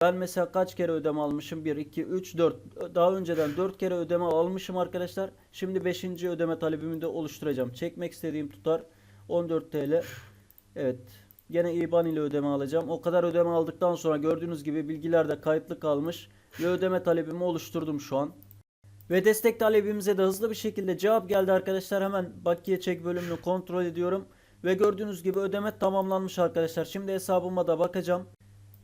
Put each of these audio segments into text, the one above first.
Ben mesela kaç kere ödeme almışım? 1, 2, 3, 4. Daha önceden 4 kere ödeme almışım arkadaşlar. Şimdi 5. ödeme talebimi de oluşturacağım. Çekmek istediğim tutar 14 TL. Evet. Yine IBAN ile ödeme alacağım. O kadar ödeme aldıktan sonra gördüğünüz gibi bilgiler de kayıtlı kalmış. Ve ödeme talebimi oluşturdum şu an. Ve destek talebimize de hızlı bir şekilde cevap geldi arkadaşlar. Hemen bakiye çek bölümünü kontrol ediyorum. Ve gördüğünüz gibi ödeme tamamlanmış arkadaşlar. Şimdi hesabıma da bakacağım.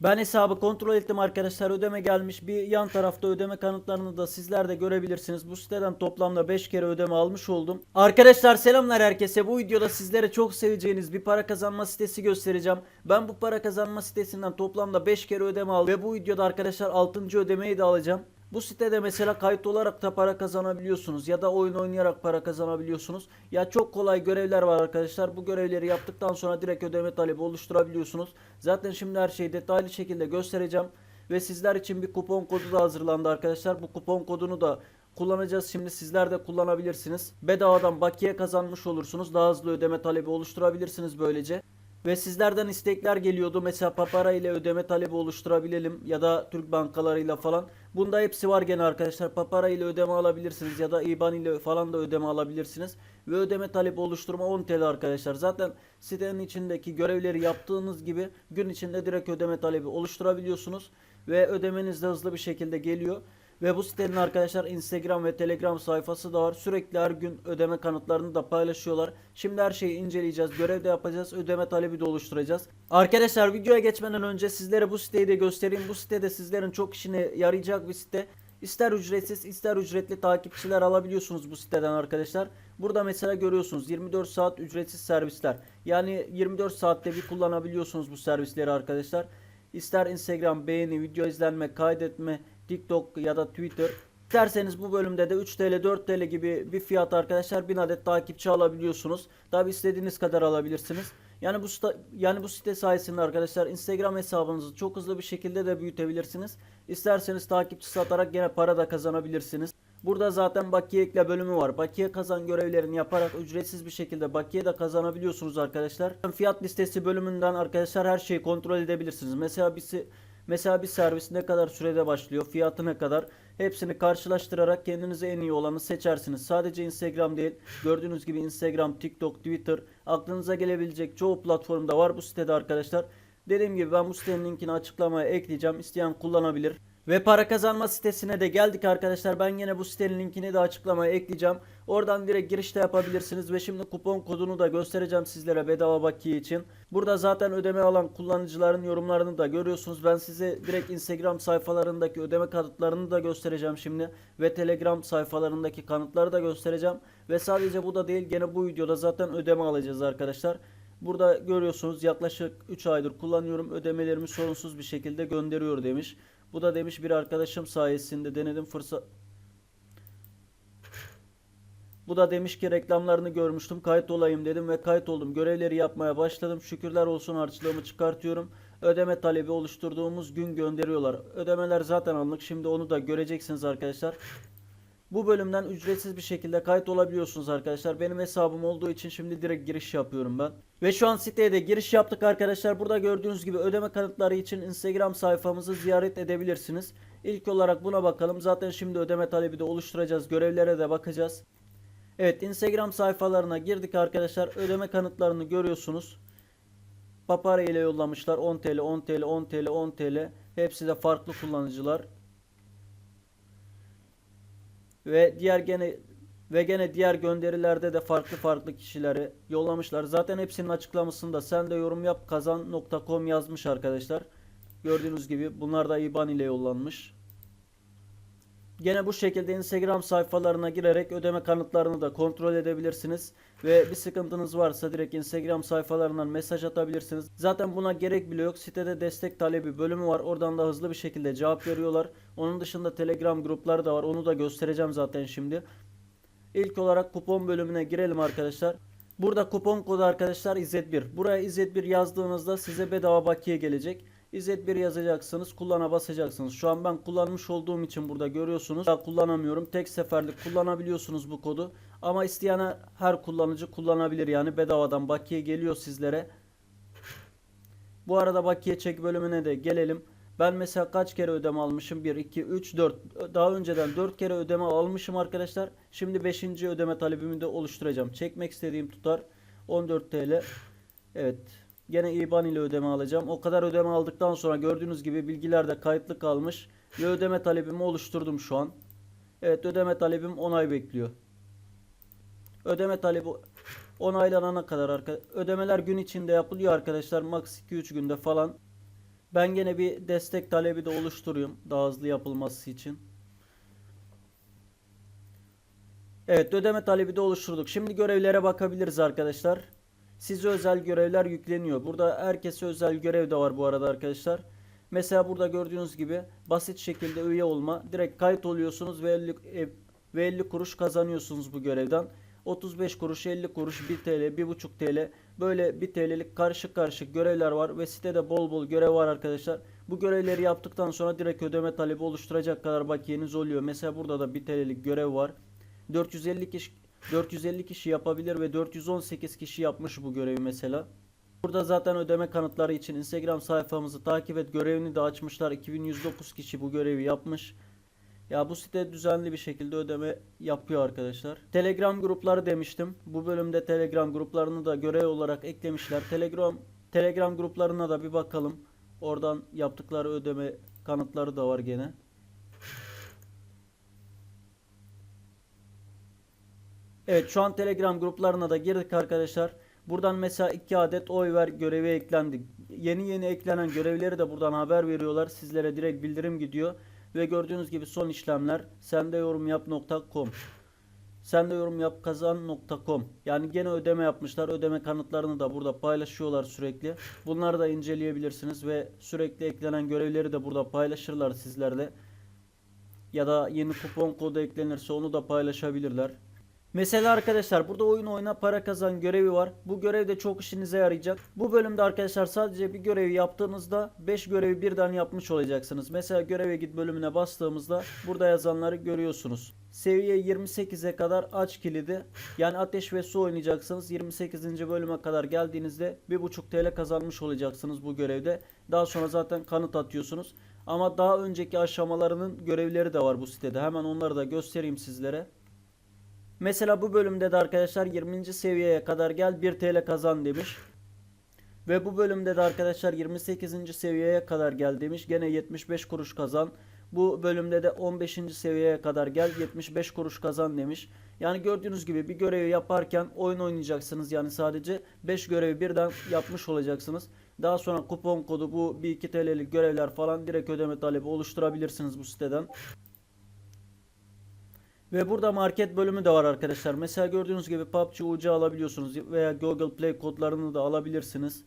Ben hesabı kontrol ettim arkadaşlar. Ödeme gelmiş. Bir yan tarafta ödeme kanıtlarını da sizler de görebilirsiniz. Bu siteden toplamda 5 kere ödeme almış oldum. Arkadaşlar selamlar herkese. Bu videoda sizlere çok seveceğiniz bir para kazanma sitesi göstereceğim. Ben bu para kazanma sitesinden toplamda 5 kere ödeme aldım. Ve bu videoda arkadaşlar 6. ödemeyi de alacağım. Bu sitede mesela kayıt olarak da para kazanabiliyorsunuz ya da oyun oynayarak para kazanabiliyorsunuz. Ya çok kolay görevler var arkadaşlar. Bu görevleri yaptıktan sonra direkt ödeme talebi oluşturabiliyorsunuz. Zaten şimdi her şeyi detaylı şekilde göstereceğim. Ve sizler için bir kupon kodu da hazırlandı arkadaşlar. Bu kupon kodunu da kullanacağız. Şimdi sizler de kullanabilirsiniz. Bedavadan bakiye kazanmış olursunuz. Daha hızlı ödeme talebi oluşturabilirsiniz böylece. Ve sizlerden istekler geliyordu. Mesela Papara ile ödeme talebi oluşturabilelim ya da Türk bankalarıyla falan. Bunda hepsi var gene arkadaşlar. Papara ile ödeme alabilirsiniz ya da IBAN ile falan da ödeme alabilirsiniz. Ve ödeme talebi oluşturma 10 TL arkadaşlar. Zaten sitenin içindeki görevleri yaptığınız gibi gün içinde direkt ödeme talebi oluşturabiliyorsunuz. Ve ödemeniz de hızlı bir şekilde geliyor. Ve bu sitenin arkadaşlar Instagram ve Telegram sayfası da var. Sürekli her gün ödeme kanıtlarını da paylaşıyorlar. Şimdi her şeyi inceleyeceğiz. Görev de yapacağız. Ödeme talebi de oluşturacağız. Arkadaşlar videoya geçmeden önce sizlere bu siteyi de göstereyim. Bu sitede sizlerin çok işine yarayacak bir site. İster ücretsiz ister ücretli takipçiler alabiliyorsunuz bu siteden arkadaşlar. Burada mesela görüyorsunuz 24 saat ücretsiz servisler. Yani 24 saatte bir kullanabiliyorsunuz bu servisleri arkadaşlar. İster Instagram beğeni, video izlenme, kaydetme, TikTok ya da Twitter. İsterseniz bu bölümde de 3 TL 4 TL gibi bir fiyat arkadaşlar 1000 adet takipçi alabiliyorsunuz. Tabi istediğiniz kadar alabilirsiniz. Yani bu yani bu site sayesinde arkadaşlar Instagram hesabınızı çok hızlı bir şekilde de büyütebilirsiniz. İsterseniz takipçi satarak gene para da kazanabilirsiniz. Burada zaten bakiye ekle bölümü var. Bakiye kazan görevlerini yaparak ücretsiz bir şekilde bakiye de kazanabiliyorsunuz arkadaşlar. Fiyat listesi bölümünden arkadaşlar her şeyi kontrol edebilirsiniz. Mesela bir Mesela bir servis ne kadar sürede başlıyor, fiyatı ne kadar hepsini karşılaştırarak kendinize en iyi olanı seçersiniz. Sadece Instagram değil, gördüğünüz gibi Instagram, TikTok, Twitter aklınıza gelebilecek çoğu platformda var bu sitede arkadaşlar. Dediğim gibi ben bu sitenin linkini açıklamaya ekleyeceğim. İsteyen kullanabilir. Ve para kazanma sitesine de geldik arkadaşlar. Ben yine bu sitenin linkini de açıklamaya ekleyeceğim. Oradan direkt girişte yapabilirsiniz ve şimdi kupon kodunu da göstereceğim sizlere bedava bakiye için. Burada zaten ödeme alan kullanıcıların yorumlarını da görüyorsunuz. Ben size direkt Instagram sayfalarındaki ödeme kanıtlarını da göstereceğim şimdi ve Telegram sayfalarındaki kanıtları da göstereceğim. Ve sadece bu da değil gene bu videoda zaten ödeme alacağız arkadaşlar. Burada görüyorsunuz yaklaşık 3 aydır kullanıyorum. Ödemelerimi sorunsuz bir şekilde gönderiyor demiş. Bu da demiş bir arkadaşım sayesinde denedim fırsat bu da demiş ki reklamlarını görmüştüm kayıt olayım dedim ve kayıt oldum. Görevleri yapmaya başladım. Şükürler olsun harçlığımı çıkartıyorum. Ödeme talebi oluşturduğumuz gün gönderiyorlar. Ödemeler zaten anlık. Şimdi onu da göreceksiniz arkadaşlar. Bu bölümden ücretsiz bir şekilde kayıt olabiliyorsunuz arkadaşlar. Benim hesabım olduğu için şimdi direkt giriş yapıyorum ben. Ve şu an siteye de giriş yaptık arkadaşlar. Burada gördüğünüz gibi ödeme kanıtları için Instagram sayfamızı ziyaret edebilirsiniz. İlk olarak buna bakalım. Zaten şimdi ödeme talebi de oluşturacağız. Görevlere de bakacağız. Evet Instagram sayfalarına girdik arkadaşlar. Ödeme kanıtlarını görüyorsunuz. Papara ile yollamışlar 10 TL 10 TL 10 TL 10 TL. Hepsi de farklı kullanıcılar. Ve diğer gene ve gene diğer gönderilerde de farklı farklı kişileri yollamışlar. Zaten hepsinin açıklamasında sen de yorum yap kazan.com yazmış arkadaşlar. Gördüğünüz gibi bunlar da IBAN ile yollanmış. Gene bu şekilde Instagram sayfalarına girerek ödeme kanıtlarını da kontrol edebilirsiniz. Ve bir sıkıntınız varsa direkt Instagram sayfalarından mesaj atabilirsiniz. Zaten buna gerek bile yok. Sitede destek talebi bölümü var. Oradan da hızlı bir şekilde cevap veriyorlar. Onun dışında Telegram grupları da var. Onu da göstereceğim zaten şimdi. İlk olarak kupon bölümüne girelim arkadaşlar. Burada kupon kodu arkadaşlar İzzet1. Buraya İzzet1 yazdığınızda size bedava bakiye gelecek. İzzet 1 yazacaksınız. Kullana basacaksınız. Şu an ben kullanmış olduğum için burada görüyorsunuz. Daha kullanamıyorum. Tek seferlik kullanabiliyorsunuz bu kodu. Ama isteyene her kullanıcı kullanabilir. Yani bedavadan bakiye geliyor sizlere. Bu arada bakiye çek bölümüne de gelelim. Ben mesela kaç kere ödeme almışım? 1, 2, 3, 4. Daha önceden 4 kere ödeme almışım arkadaşlar. Şimdi 5. ödeme talebimi de oluşturacağım. Çekmek istediğim tutar 14 TL. Evet. Gene IBAN ile ödeme alacağım. O kadar ödeme aldıktan sonra gördüğünüz gibi bilgiler de kayıtlı kalmış. Ve ödeme talebimi oluşturdum şu an. Evet ödeme talebim onay bekliyor. Ödeme talebi onaylanana kadar arka ödemeler gün içinde yapılıyor arkadaşlar. Max 2-3 günde falan. Ben gene bir destek talebi de oluşturuyorum daha hızlı yapılması için. Evet ödeme talebi de oluşturduk. Şimdi görevlere bakabiliriz arkadaşlar. Size özel görevler yükleniyor. Burada herkese özel görev de var bu arada arkadaşlar. Mesela burada gördüğünüz gibi basit şekilde üye olma. Direkt kayıt oluyorsunuz ve 50, e, ve 50 kuruş kazanıyorsunuz bu görevden. 35 kuruş, 50 kuruş, 1 TL, 1,5 TL böyle 1 TL'lik karışık karışık görevler var ve sitede bol bol görev var arkadaşlar. Bu görevleri yaptıktan sonra direkt ödeme talebi oluşturacak kadar bakiyeniz oluyor. Mesela burada da 1 TL'lik görev var. 450 kişi 450 kişi yapabilir ve 418 kişi yapmış bu görevi mesela. Burada zaten ödeme kanıtları için Instagram sayfamızı takip et görevini de açmışlar. 2109 kişi bu görevi yapmış. Ya bu site düzenli bir şekilde ödeme yapıyor arkadaşlar. Telegram grupları demiştim. Bu bölümde Telegram gruplarını da görev olarak eklemişler. Telegram Telegram gruplarına da bir bakalım. Oradan yaptıkları ödeme kanıtları da var gene. Evet şu an Telegram gruplarına da girdik arkadaşlar. Buradan mesela 2 adet oy ver görevi eklendi. Yeni yeni eklenen görevleri de buradan haber veriyorlar. Sizlere direkt bildirim gidiyor. Ve gördüğünüz gibi son işlemler sende yorum yani gene ödeme yapmışlar. Ödeme kanıtlarını da burada paylaşıyorlar sürekli. Bunları da inceleyebilirsiniz ve sürekli eklenen görevleri de burada paylaşırlar sizlerle. Ya da yeni kupon kodu eklenirse onu da paylaşabilirler. Mesela arkadaşlar burada oyun oyna para kazan görevi var. Bu görev de çok işinize yarayacak. Bu bölümde arkadaşlar sadece bir görevi yaptığınızda 5 görevi birden yapmış olacaksınız. Mesela göreve git bölümüne bastığımızda burada yazanları görüyorsunuz. Seviye 28'e kadar aç kilidi. Yani ateş ve su oynayacaksınız. 28. bölüme kadar geldiğinizde 1.5 TL kazanmış olacaksınız bu görevde. Daha sonra zaten kanıt atıyorsunuz. Ama daha önceki aşamalarının görevleri de var bu sitede. Hemen onları da göstereyim sizlere. Mesela bu bölümde de arkadaşlar 20. seviyeye kadar gel 1 TL kazan demiş. Ve bu bölümde de arkadaşlar 28. seviyeye kadar gel demiş. Gene 75 kuruş kazan. Bu bölümde de 15. seviyeye kadar gel 75 kuruş kazan demiş. Yani gördüğünüz gibi bir görevi yaparken oyun oynayacaksınız. Yani sadece 5 görevi birden yapmış olacaksınız. Daha sonra kupon kodu bu 1-2 TL'lik görevler falan direkt ödeme talebi oluşturabilirsiniz bu siteden. Ve burada market bölümü de var arkadaşlar. Mesela gördüğünüz gibi PUBG UC alabiliyorsunuz veya Google Play kodlarını da alabilirsiniz.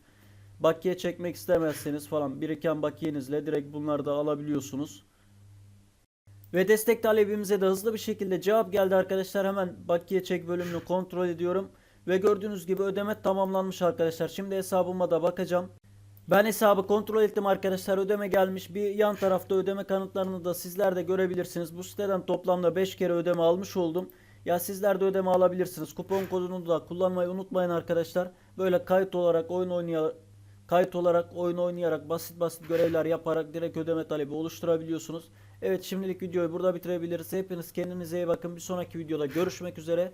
Bakiye çekmek istemezseniz falan biriken bakiyenizle direkt bunları da alabiliyorsunuz. Ve destek talebimize de hızlı bir şekilde cevap geldi arkadaşlar. Hemen bakiye çek bölümünü kontrol ediyorum. Ve gördüğünüz gibi ödeme tamamlanmış arkadaşlar. Şimdi hesabıma da bakacağım. Ben hesabı kontrol ettim arkadaşlar. Ödeme gelmiş. Bir yan tarafta ödeme kanıtlarını da sizler de görebilirsiniz. Bu siteden toplamda 5 kere ödeme almış oldum. Ya sizler de ödeme alabilirsiniz. Kupon kodunu da kullanmayı unutmayın arkadaşlar. Böyle kayıt olarak oyun oynayarak kayıt olarak oyun oynayarak basit basit görevler yaparak direkt ödeme talebi oluşturabiliyorsunuz. Evet şimdilik videoyu burada bitirebiliriz. Hepiniz kendinize iyi bakın. Bir sonraki videoda görüşmek üzere.